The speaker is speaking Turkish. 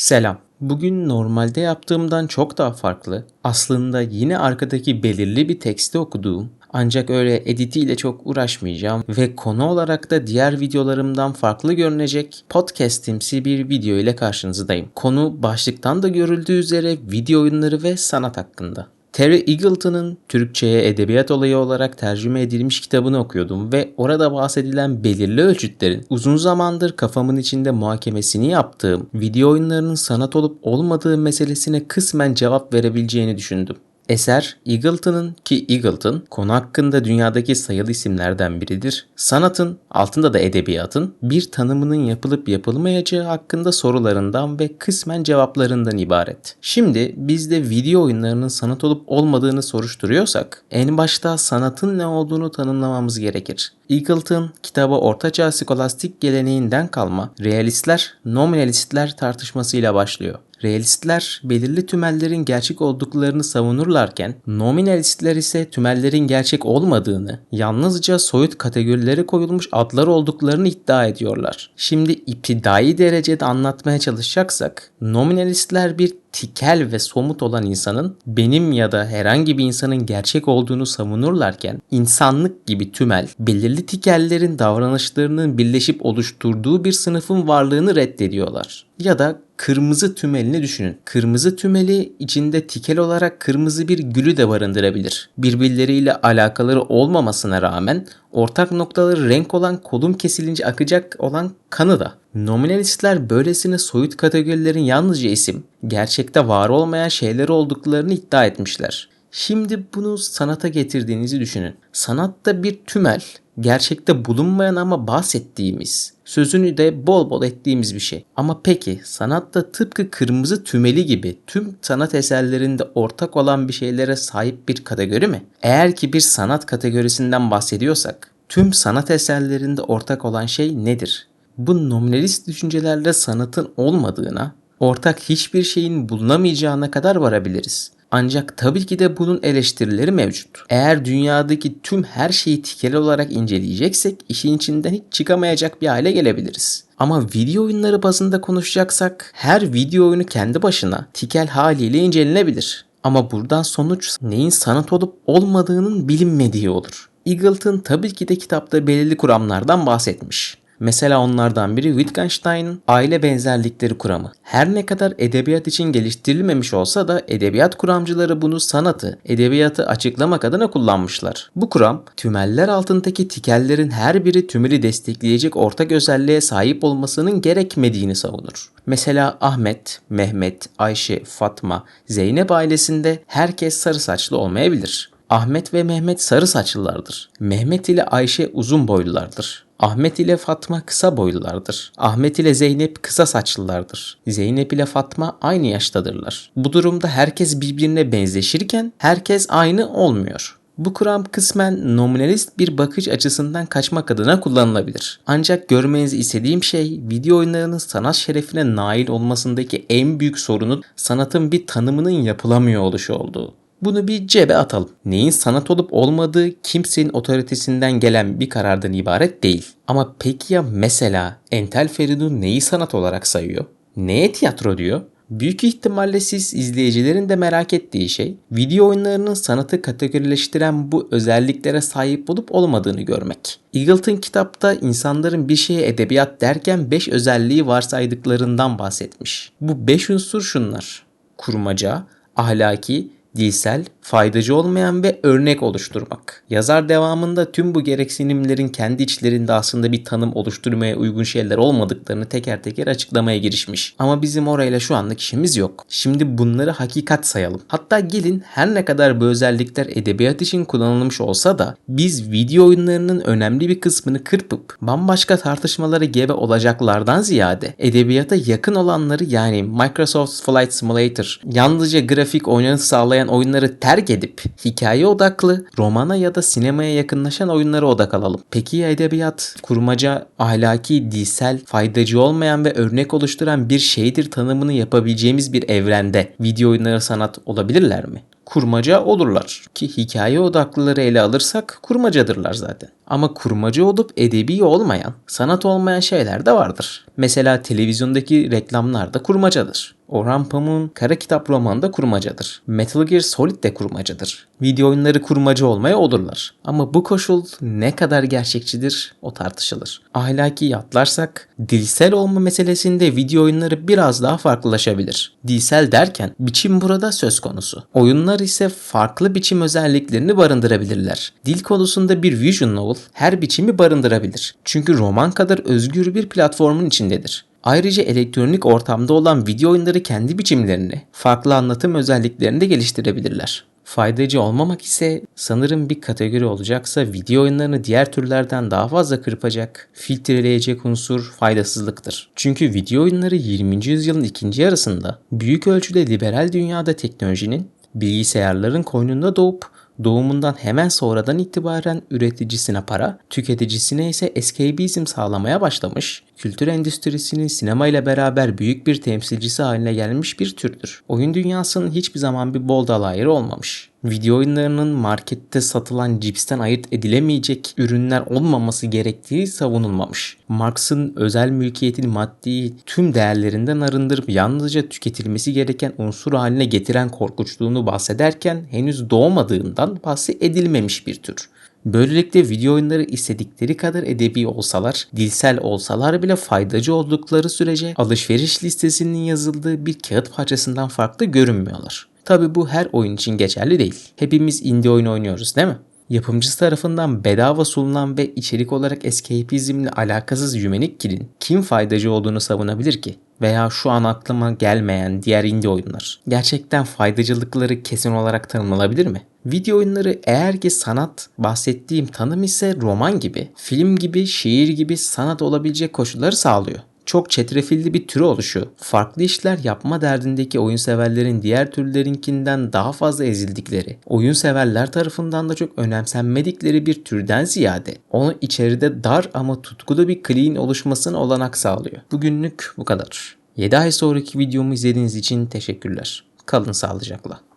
Selam. Bugün normalde yaptığımdan çok daha farklı, aslında yine arkadaki belirli bir teksti okuduğum ancak öyle editiyle çok uğraşmayacağım ve konu olarak da diğer videolarımdan farklı görünecek podcast'imsi bir video ile karşınızdayım. Konu başlıktan da görüldüğü üzere video oyunları ve sanat hakkında. Terry Eagleton'ın Türkçe'ye edebiyat olayı olarak tercüme edilmiş kitabını okuyordum ve orada bahsedilen belirli ölçütlerin uzun zamandır kafamın içinde muhakemesini yaptığım video oyunlarının sanat olup olmadığı meselesine kısmen cevap verebileceğini düşündüm. Eser Eagleton'ın ki Eagleton konu hakkında dünyadaki sayılı isimlerden biridir. Sanatın, altında da edebiyatın bir tanımının yapılıp yapılmayacağı hakkında sorularından ve kısmen cevaplarından ibaret. Şimdi biz de video oyunlarının sanat olup olmadığını soruşturuyorsak en başta sanatın ne olduğunu tanımlamamız gerekir. Eagleton kitabı ortaçağ skolastik geleneğinden kalma realistler, nominalistler tartışmasıyla başlıyor. Realistler belirli tümellerin gerçek olduklarını savunurlarken nominalistler ise tümellerin gerçek olmadığını, yalnızca soyut kategorilere koyulmuş adlar olduklarını iddia ediyorlar. Şimdi iptidai derecede anlatmaya çalışacaksak nominalistler bir tikel ve somut olan insanın benim ya da herhangi bir insanın gerçek olduğunu savunurlarken insanlık gibi tümel, belirli tikellerin davranışlarının birleşip oluşturduğu bir sınıfın varlığını reddediyorlar. Ya da kırmızı tümelini düşünün. Kırmızı tümeli içinde tikel olarak kırmızı bir gülü de barındırabilir. Birbirleriyle alakaları olmamasına rağmen ortak noktaları renk olan kolum kesilince akacak olan kanı da. Nominalistler böylesine soyut kategorilerin yalnızca isim, gerçekte var olmayan şeyler olduklarını iddia etmişler. Şimdi bunu sanata getirdiğinizi düşünün. Sanatta bir tümel, gerçekte bulunmayan ama bahsettiğimiz, sözünü de bol bol ettiğimiz bir şey. Ama peki sanatta tıpkı kırmızı tümeli gibi tüm sanat eserlerinde ortak olan bir şeylere sahip bir kategori mi? Eğer ki bir sanat kategorisinden bahsediyorsak, tüm sanat eserlerinde ortak olan şey nedir? Bu nominalist düşüncelerle sanatın olmadığına, ortak hiçbir şeyin bulunamayacağına kadar varabiliriz. Ancak tabii ki de bunun eleştirileri mevcut. Eğer dünyadaki tüm her şeyi tikel olarak inceleyeceksek işin içinden hiç çıkamayacak bir hale gelebiliriz. Ama video oyunları bazında konuşacaksak her video oyunu kendi başına tikel haliyle incelenebilir. Ama buradan sonuç neyin sanat olup olmadığının bilinmediği olur. Eagleton tabii ki de kitapta belirli kuramlardan bahsetmiş. Mesela onlardan biri Wittgenstein'ın aile benzerlikleri kuramı. Her ne kadar edebiyat için geliştirilmemiş olsa da edebiyat kuramcıları bunu sanatı, edebiyatı açıklamak adına kullanmışlar. Bu kuram tümeller altındaki tikellerin her biri tümeli destekleyecek ortak özelliğe sahip olmasının gerekmediğini savunur. Mesela Ahmet, Mehmet, Ayşe, Fatma, Zeynep ailesinde herkes sarı saçlı olmayabilir. Ahmet ve Mehmet sarı saçlılardır. Mehmet ile Ayşe uzun boylulardır. Ahmet ile Fatma kısa boylulardır. Ahmet ile Zeynep kısa saçlılardır. Zeynep ile Fatma aynı yaştadırlar. Bu durumda herkes birbirine benzeşirken herkes aynı olmuyor. Bu kuram kısmen nominalist bir bakış açısından kaçmak adına kullanılabilir. Ancak görmenizi istediğim şey video oyunlarının sanat şerefine nail olmasındaki en büyük sorunun sanatın bir tanımının yapılamıyor oluşu olduğu. Bunu bir cebe atalım. Neyin sanat olup olmadığı kimsenin otoritesinden gelen bir karardan ibaret değil. Ama peki ya mesela Entel Feridun neyi sanat olarak sayıyor? Neye tiyatro diyor? Büyük ihtimalle siz izleyicilerin de merak ettiği şey video oyunlarının sanatı kategorileştiren bu özelliklere sahip olup olmadığını görmek. Eagleton kitapta insanların bir şeye edebiyat derken 5 özelliği varsaydıklarından bahsetmiş. Bu 5 unsur şunlar. Kurmaca, ahlaki, dilsel, faydacı olmayan ve örnek oluşturmak. Yazar devamında tüm bu gereksinimlerin kendi içlerinde aslında bir tanım oluşturmaya uygun şeyler olmadıklarını teker teker açıklamaya girişmiş. Ama bizim orayla şu anlık işimiz yok. Şimdi bunları hakikat sayalım. Hatta gelin her ne kadar bu özellikler edebiyat için kullanılmış olsa da biz video oyunlarının önemli bir kısmını kırpıp bambaşka tartışmalara gebe olacaklardan ziyade edebiyata yakın olanları yani Microsoft Flight Simulator yalnızca grafik oynanış sağlayan oyunları terk edip hikaye odaklı, romana ya da sinemaya yakınlaşan oyunlara odak alalım. Peki ya edebiyat, kurmaca, ahlaki, dilsel, faydacı olmayan ve örnek oluşturan bir şeydir tanımını yapabileceğimiz bir evrende video oyunları sanat olabilirler mi? kurmaca olurlar. Ki hikaye odaklıları ele alırsak kurmacadırlar zaten. Ama kurmacı olup edebi olmayan, sanat olmayan şeyler de vardır. Mesela televizyondaki reklamlar da kurmacadır. Orhan Pamuk'un Kara Kitap romanı da kurmacadır. Metal Gear Solid de kurmacadır. Video oyunları kurmaca olmaya olurlar. Ama bu koşul ne kadar gerçekçidir o tartışılır. Ahlaki atlarsak dilsel olma meselesinde video oyunları biraz daha farklılaşabilir. Dilsel derken biçim burada söz konusu. Oyunlar ise farklı biçim özelliklerini barındırabilirler. Dil konusunda bir visual novel her biçimi barındırabilir. Çünkü roman kadar özgür bir platformun içindedir. Ayrıca elektronik ortamda olan video oyunları kendi biçimlerini, farklı anlatım özelliklerini de geliştirebilirler. Faydacı olmamak ise sanırım bir kategori olacaksa video oyunlarını diğer türlerden daha fazla kırpacak, filtreleyecek unsur faydasızlıktır. Çünkü video oyunları 20. yüzyılın ikinci yarısında büyük ölçüde liberal dünyada teknolojinin bilgisayarların koynunda doğup doğumundan hemen sonradan itibaren üreticisine para, tüketicisine ise escapizm sağlamaya başlamış, kültür endüstrisinin sinema ile beraber büyük bir temsilcisi haline gelmiş bir türdür. Oyun dünyasının hiçbir zaman bir bol dal ayrı olmamış. Video oyunlarının markette satılan cipsten ayırt edilemeyecek ürünler olmaması gerektiği savunulmamış. Marx'ın özel mülkiyetin maddi tüm değerlerinden arındırıp yalnızca tüketilmesi gereken unsur haline getiren korkunçluğunu bahsederken henüz doğmadığından bahsedilmemiş bir tür. Böylelikle video oyunları istedikleri kadar edebi olsalar, dilsel olsalar bile faydacı oldukları sürece alışveriş listesinin yazıldığı bir kağıt parçasından farklı görünmüyorlar. Tabi bu her oyun için geçerli değil. Hepimiz indie oyun oynuyoruz değil mi? Yapımcısı tarafından bedava sunulan ve içerik olarak escapizmle alakasız Humanity Kill'in kim faydacı olduğunu savunabilir ki? Veya şu an aklıma gelmeyen diğer indie oyunlar. Gerçekten faydacılıkları kesin olarak tanımlanabilir mi? Video oyunları eğer ki sanat bahsettiğim tanım ise roman gibi, film gibi, şiir gibi sanat olabilecek koşulları sağlıyor çok çetrefilli bir türü oluşu, farklı işler yapma derdindeki oyun severlerin diğer türlerinkinden daha fazla ezildikleri, oyun severler tarafından da çok önemsenmedikleri bir türden ziyade onu içeride dar ama tutkulu bir clean oluşmasına olanak sağlıyor. Bugünlük bu kadar. 7 ay sonraki videomu izlediğiniz için teşekkürler. Kalın sağlıcakla.